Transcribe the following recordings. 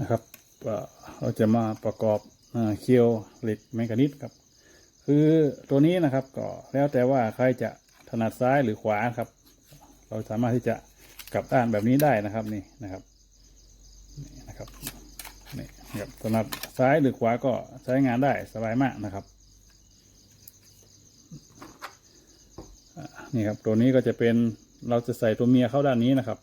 นะครับเราจะมาประกอบเคียวเหล็กแมงกานิสครับ คือตัวนี้นะครับก็แล้วแต่ว่าใครจะถนัดซ้ายหรือขวาครับ เราสามารถที่จะกลับด้านแบบนี้ได้นะครับนี่นะครับนี่นะครับนี่นครับถนัดซ้ายหรือขวาก็ใช้งานได้สบายมากนะครับนี่ครับตัวนี้ก็จะเป็นเราจะใส่ตัวเมียเข้าด้านนี้นะครับ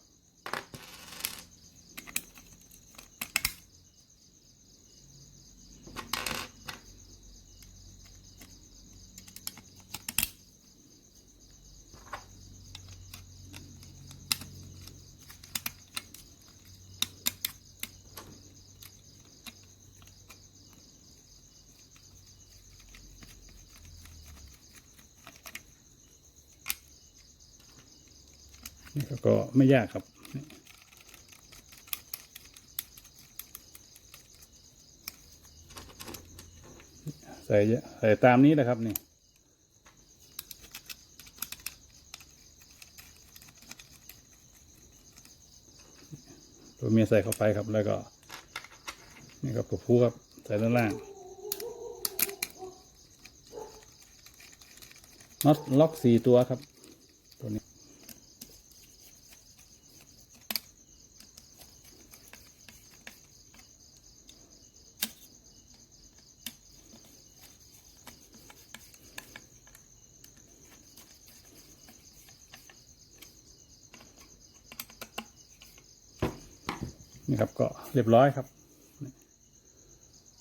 นี่ก็ไม่ยากครับใส่ใส่ตามนี้นะครับนี่ตัวเมียใส่เข้าไปครับแล้วก็ นี่ครับตัวผู้ครับ ใส่ด้านล่างน็อตล็อกสี่ตัวครับ ตัวนี้ นี่ครับก็เรียบร้อยครับ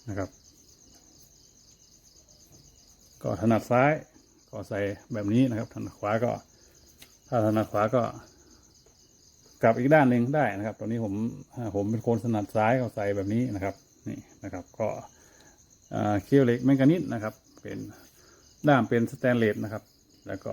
นะครับ ก็ถนัดซ้ายก็ใส่แบบนี้นะครับถนัดขวาก็ ถ้าถนัดขวาก็ กลับอีกด้านหนึ่งได้นะครับ ตอนนี้ผมผมเป็นคนถนัดซ้ายก็ใส่แบบนี้นะครับนี่นะครับ ก็เคียวเหล็กแมงกานิสนะครับ เป็นด้ามเป็นสแตนเลสนะครับ แล้วก็